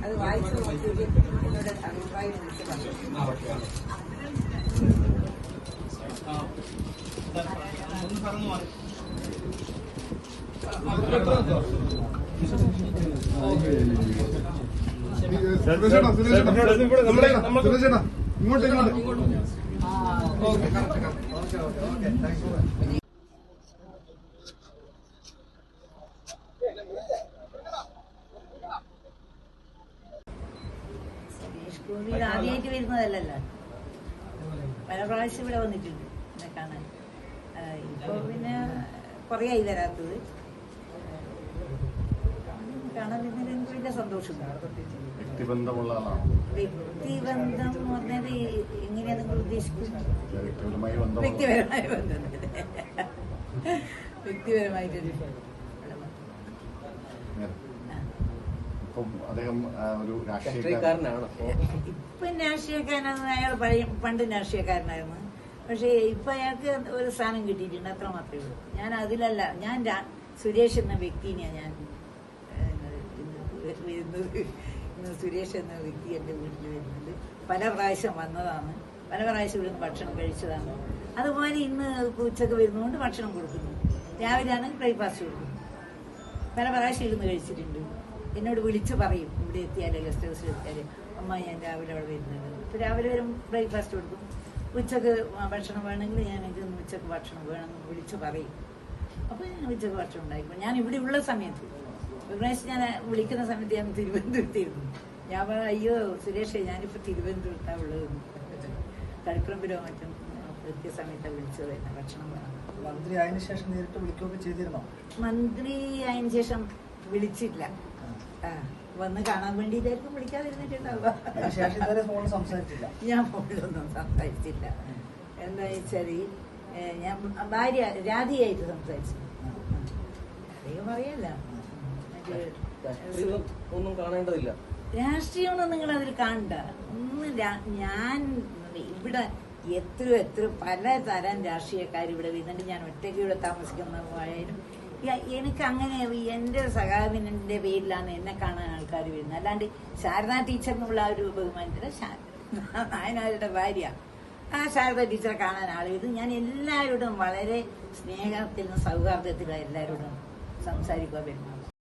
അത് വായിച്ചു നോക്കിയിട്ട് അഭിപ്രായം ഇങ്ങോട്ട് ഇങ്ങോട്ട് ആദ്യമായിട്ട് വരുന്നതല്ലല്ലോ? പല പ്രാവശ്യം ഇവിടെ വന്നിട്ടുണ്ട്. എന്നെ കാണാൻ. ആ, ഇപ്പൊ പിന്നെ കുറേ ആയി വരാത്തത്. ഇപ്പൊ വരുന്നതിൽ എനിക്ക് വലിയ സന്തോഷമുണ്ട് വ്യക്തിബന്ധമുള്ള ആളാണ്? വ്യക്തിബന്ധം എന്ന് പറഞ്ഞാൽ എങ്ങനെയാ നിങ്ങൾ ഉദ്ദേശിക്കുന്നത്? വ്യക്തിപരമായ ബന്ധം. വ്യക്തിപരമായിട്ടൊരു. ഇപ്പം രാഷ്ട്രീയക്കാരനാണ്. അപ്പോ ഇപ്പം രാഷ്ട്രീയക്കാരനാണ്. അയാൾ പഴയ പണ്ട് രാഷ്ട്രീയക്കാരനായിരുന്നു. പക്ഷേ ഇപ്പൊ അയാൾക്ക് ഒരു സ്ഥാനം കിട്ടിയിട്ടുണ്ട് അത്ര മാത്രമേ ഉള്ളൂ. ഞാൻ അതിലല്ല ഞാൻ സുരേഷ് എന്ന വ്യക്തിനെയാണ് ഞാൻ വരുന്നത് ഇന്ന് സുരേഷ് എന്ന വ്യക്തി എന്റെ വീട്ടിൽ വരുന്നത്. പല പ്രാവശ്യം വന്നതാണ്. പല പ്രാവശ്യം ഇവിടുന്ന് ഭക്ഷണം കഴിച്ചതാണ്. അതുപോലെ ഇന്ന് ഉച്ചയ്ക്ക് വരുന്നതുകൊണ്ട് ഭക്ഷണം കൊടുക്കുന്നു. രാവിലെയാണ് ബ്രേക്ക്ഫാസ്റ്റ് കൊടുക്കുന്നത് പല പ്രാവശ്യം ഇരുന്ന് കഴിച്ചിട്ടുണ്ട്. എന്നോട് വിളിച്ച് പറയും ഇവിടെ എത്തിയാലേ ഗസ്റ്റ് ഹൗസിൽ എത്തിയാലേ. അമ്മ ഞാൻ രാവിലെ അവിടെ വരുന്നത്. അപ്പോൾ രാവിലെ വരും ബ്രേക്ക്ഫാസ്റ്റ് കൊടുക്കും. ഉച്ചയ്ക്ക് ഭക്ഷണം വേണമെങ്കിൽ ഞാൻ എനിക്ക് ഉച്ചയ്ക്ക് ഭക്ഷണം വേണമെന്ന് വിളിച്ച് പറയും. അപ്പോൾ ഞാൻ ഉച്ചയ്ക്ക് ഭക്ഷണം ഉണ്ടായിരിക്കും ഞാൻ ഇവിടെ ഉള്ള സമയത്ത്. ഒരു പ്രാവശ്യം ഞാൻ വിളിക്കുന്ന സമയത്ത് ഞാൻ തിരുവനന്തപുരത്തിരുന്നു. ഞാൻ പറഞ്ഞു, അയ്യോ സുരേഷ് ഞാനിപ്പോൾ തിരുവനന്തപുരത്താണ് ഉള്ളത്. കഴുക്കുറമ്പിലോ മറ്റും കൃത്യസമയത്താണ് വിളിച്ചത് തന്നെ ഭക്ഷണം വേണം. മന്ത്രി ആയതിനു ശേഷം നേരിട്ട് വിളിക്കുകയൊക്കെ ചെയ്തിരുന്നോ? മന്ത്രി അതിന് ശേഷം വിളിച്ചില്ല. ആ. വന്ന് കാണാൻ വേണ്ടിയിട്ടായിരിക്കും വിളിക്കാതിരുന്നിട്ടുണ്ടാവുക. സംസാരിച്ചില്ല. ഞാൻ ഫോണിലൊന്നും സംസാരിച്ചില്ല. എന്താ വെച്ചാൽ ഞാൻ ഭാര്യ രാധിയായിട്ട് സംസാരിച്ചു. അധികം പറയല്ല. ഒന്നും കാണേണ്ടതില്ല. രാഷ്ട്രീയമൊന്നും നിങ്ങൾ അതിൽ കാണണ്ട. ഒന്നും ഞാൻ ഇവിടെ എത്ര എത്ര പല തരം രാഷ്ട്രീയക്കാർ ഇവിടെ വരുന്നുണ്ട്. ഞാൻ ഒറ്റയ്ക്ക് ഇവിടെ താമസിക്കുന്നതായാലും എനിക്ക് അങ്ങനെ എന്റെ സഹാബിനെ പേരിലാണ് എന്നെ കാണാൻ ആൾക്കാർ വരുന്നത്. അല്ലാണ്ട് ശാരദ ടീച്ചർ എന്നുള്ള ഒരു ബഹുമാനത്തിൽ നായനാരുടെ ഭാര്യ. ആ ശാരദ ടീച്ചറെ കാണാൻ ആൾ ഇത് ഞാൻ എല്ലാവരോടും വളരെ സ്നേഹത്തിലും സൗഹാർദ്ദത്തിലും എല്ലാവരോടും സംസാരിക്കുക വരുന്നത്.